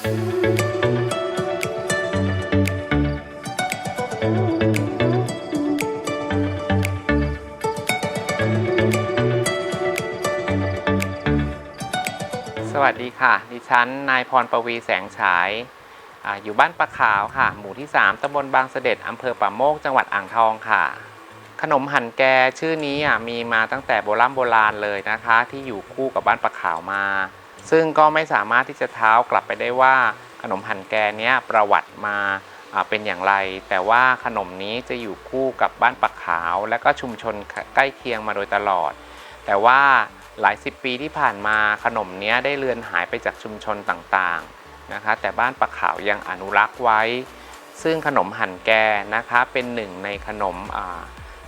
สวัสดีค่ะ ดิฉัน นายพรประวีแสงฉายอาอยู่บ้านปะขาวค่ะ หมู่ที่ 3ตำบลบางเสด็จอำเภอป่าโมก จังหวัดอ่างทองค่ะ ขนมหั่นแกชื่อนี้อะมีมาตั้งแต่โบราณโบราณเลยนะคะ ที่อยู่คู่กับบ้านปะขาวมา ซึ่งก็ไม่สามารถที่จะเท้ากลับไปได้ว่าขนมหั่นแกเนี้ยประวัติมาเป็นอย่างไร แต่ว่าขนมนี้จะอยู่คู่กับบ้านปะขาว และก็ชุมชนใกล้เคียงมาโดยตลอด แต่ว่าหลายสิบปีที่ผ่านมาขนมนี้ได้เลือนหายไปจากชุมชนต่างๆนะคะ แต่บ้านปะขาวยังอนุรักษ์ไว้ ซึ่งขนมหั่นแกนะคะเป็นหนึ่งในขนม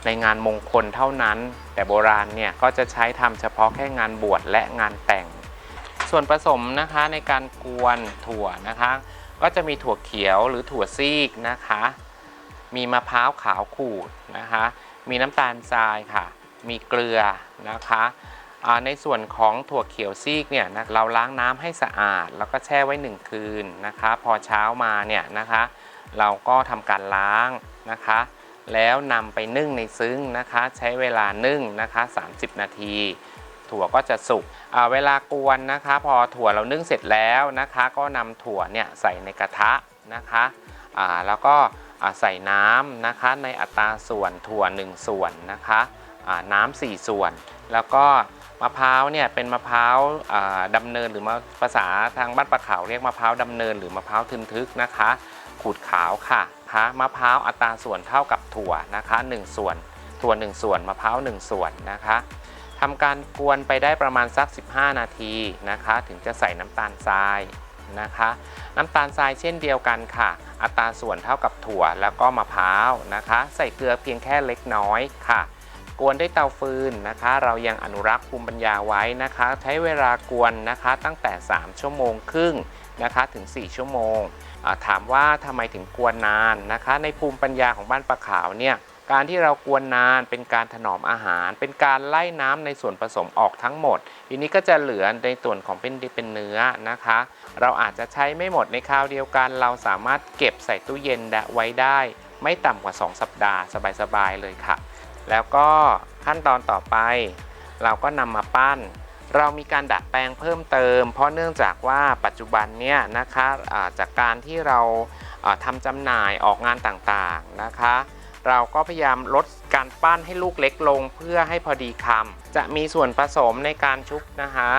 ในงานมงคลเท่านั้น แต่โบราณเนี่ยก็จะใช้ทำเฉพาะแค่งานบวชและงานแต่ง ส่วนผสมนะคะในการกวนถั่วนะคะ ก็จะมีถั่วเขียวหรือถั่วซีกนะคะ มีมะพร้าวขาวขูดนะคะ มีน้ำตาลทรายค่ะ มีเกลือนะคะในส่วนของถั่วเขียวซีกเนี่ยเราล้างน้ำให้สะอาด แล้วก็แช่ไว้หนึ่งคืนนะคะ พอเช้ามาเนี่ยนะคะ เราก็ทำการล้างนะคะ แล้วนำไปนึ่งในซึ้งนะคะ ใช้เวลานึ่งนะคะ 30 นาที ถั่วก็จะสุกเวลากวนนะคะ พอถั่วเรานึ่งเสร็จแล้วนะคะ ก็นำถั่วเนี่ยใส่ในกระทะนะคะแล้วก็ใส่น้ำนะคะในอัตราส่วนถั่ว 1 ส่วนนะคะน้ำ4ส่วน แล้วก็มะพร้าวเนี่ยเป็นมะพร้าวอ่าดำเนินหรือมาภาษาทางบ้านปะขาวเรียกมะพร้าวดำเนินหรือมะพร้าวทึนทึกนะคะ ขูดขาวค่ะคะมะพร้าวอัตราส่วนเท่ากับถั่วนะคะ 1 ส่วน ถั่ว 1 ส่วนมะพร้าว 1 ส่วนนะคะ ทำการกวนไปได้ประมาณสัก 15 นาทีนะคะ ถึงจะใส่น้ำตาลทรายนะคะ น้ำตาลทรายเช่นเดียวกันค่ะ อัตราส่วนเท่ากับถั่วแล้วก็มะพร้าวนะคะ ใส่เกลือเพียงแค่เล็กน้อยค่ะ กวนด้วยเตาฟืนนะคะ เรายังอนุรักษ์ภูมิปัญญาไว้นะคะ ใช้เวลากวนนะคะตั้งแต่ 3 ชั่วโมงครึ่งนะคะถึง 4 ชั่วโมง ถามว่าทำไมถึงกวนนานนะคะ ในภูมิปัญญาของบ้านปลาขาวเนี่ย การที่เรากวนนานเป็นการถนอมอาหาร เป็นการไล่น้ำในส่วนผสมออกทั้งหมด ทีนี้ก็จะเหลือในส่วนของเป็นเป็นเนื้อนะคะ เราอาจจะใช้ไม่หมดในคราวเดียวกัน เราสามารถเก็บใส่ตู้เย็นไว้ได้ ไม่ต่ำกว่า 2 สัปดาห์สบายๆเลยค่ะ แล้วก็ขั้นตอนต่อไป เราก็นำมาปั้นเรามีการดัดแปลงเพิ่มเติม เพราะเนื่องจากว่าปัจจุบันเนี่ยนะคะจากการที่เราอ่าทำจำหน่ายออกงานต่างๆนะคะ เราก็พยายามลดการปั้นให้ลูกเล็กลงเพื่อให้พอดีคำจะมีส่วนผสมในการชุบนะคะ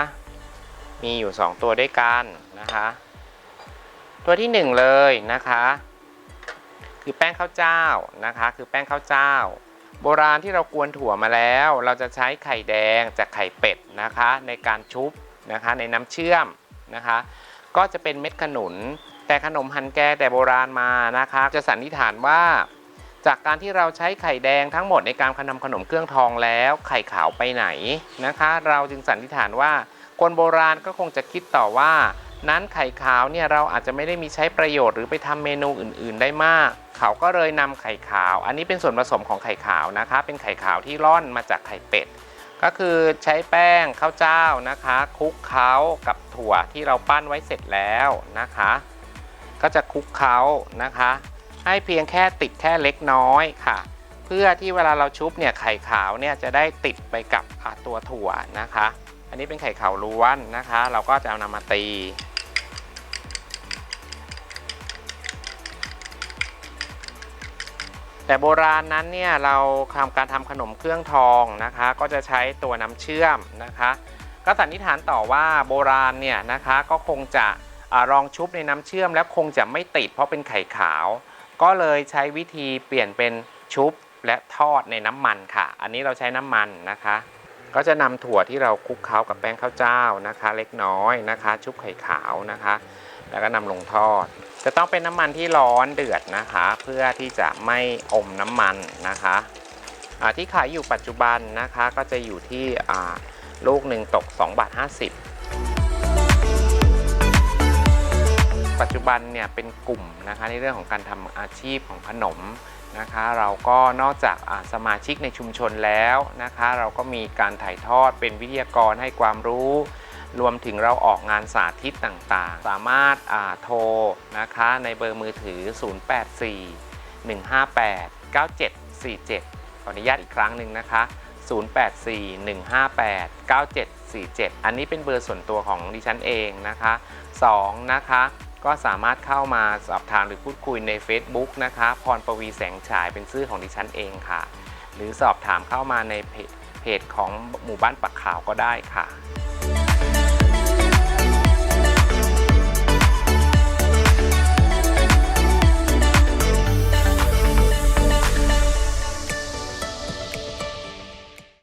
มีอยู่ 2 ตัวด้วยกันนะคะ ตัวที่ 1 เลยนะคะ คือแป้งข้าวเจ้านะคะ คือแป้งข้าวเจ้า โบราณที่เรากวนถั่วมาแล้ว เราจะใช้ไข่แดงจากไข่เป็ดนะคะ ในการชุบนะคะในน้ำเชื่อมนะคะ ก็จะเป็นเม็ดขนุนแต่ขนมฮันแกแต่โบราณมานะคะ จะสันนิษฐานว่า จากการที่เราใช้ไข่แดงทั้งหมดในการทำขนมเครื่องทองแล้ว ไข่ขาวไปไหนนะคะ เราจึงสันนิษฐานว่า คนโบราณก็คงจะคิดต่อว่า นั้นไข่ขาวเนี่ยเราอาจจะไม่ได้มีใช้ประโยชน์หรือไปทำเมนูอื่น ๆ ได้มาก เขาก็เลยนำไข่ขาว อันนี้เป็นส่วนผสมของไข่ขาวนะคะ เป็นไข่ขาวที่ร่อนมาจากไข่เป็ดก็คือใช้แป้งข้าวเจ้านะคะคลุกเคล้ากับถั่วที่เราปั้นไว้เสร็จแล้วนะคะ ก็จะคลุกเคล้านะคะ ให้เพียงแค่ติดแค่เล็กน้อยค่ะ เพื่อที่เวลาเราชุบเนี่ยไข่ขาวเนี่ยจะได้ติดไปกับตัวถั่วนะคะ อันนี้เป็นไข่ขาวล้วนนะคะ เราก็จะเอานำมาตีแต่โบราณนั้นเนี่ยเราทำการทำขนมเครื่องทองนะคะ ก็จะใช้ตัวน้ำเชื่อมนะคะ ก็สันนิษฐานต่อว่าโบราณเนี่ยนะคะก็คงจะอรองชุบในน้ำเชื่อม แล้วคงจะไม่ติดเพราะเป็นไข่ขาว ก็เลยใช้วิธีเปลี่ยนเป็นชุบและทอดในน้ำมันค่ะ อันนี้เราใช้น้ำมันนะคะ ก็จะนำถั่วที่เราคลุกเคล้ากับแป้งข้าวเจ้านะคะ เล็กน้อยนะคะ ชุบไข่ขาวนะคะ แล้วก็นำลงทอด จะต้องเป็นน้ำมันที่ร้อนเดือดนะคะ เพื่อที่จะไม่อมน้ำมันนะคะที่ขายอยู่ปัจจุบันนะคะก็จะอยู่ที่ลูกหนึ่งตก 2 บาท 50 ปัจจุบันเนี่ยเป็นกลุ่มนะคะในเรื่องของการทำอาชีพของขนมนะคะ เราก็นอกจากสมาชิกในชุมชนแล้วนะคะ เราก็มีการถ่ายทอดเป็นวิทยากรให้ความรู้ รวมถึงเราออกงานสาธิตต่างๆ สามารถาโทรนะคะในเบอร์มือถือ 084 158 9747 ขออนุญาตอีกครั้งหนึ่งนะคะ 084 158 9747 อันนี้เป็นเบอร์ส่วนตัวของดิฉันเองนะคะ 2 นะคะ ก็สามารถเข้ามาสอบถามหรือพูดคุยใน Facebook นะคะพรปวีแสงฉายเป็นชื่อของดิฉันเองค่ะ หรือสอบถามเข้ามาในเพจเพจของหมู่บ้านปักขาวก็ได้ค่ะ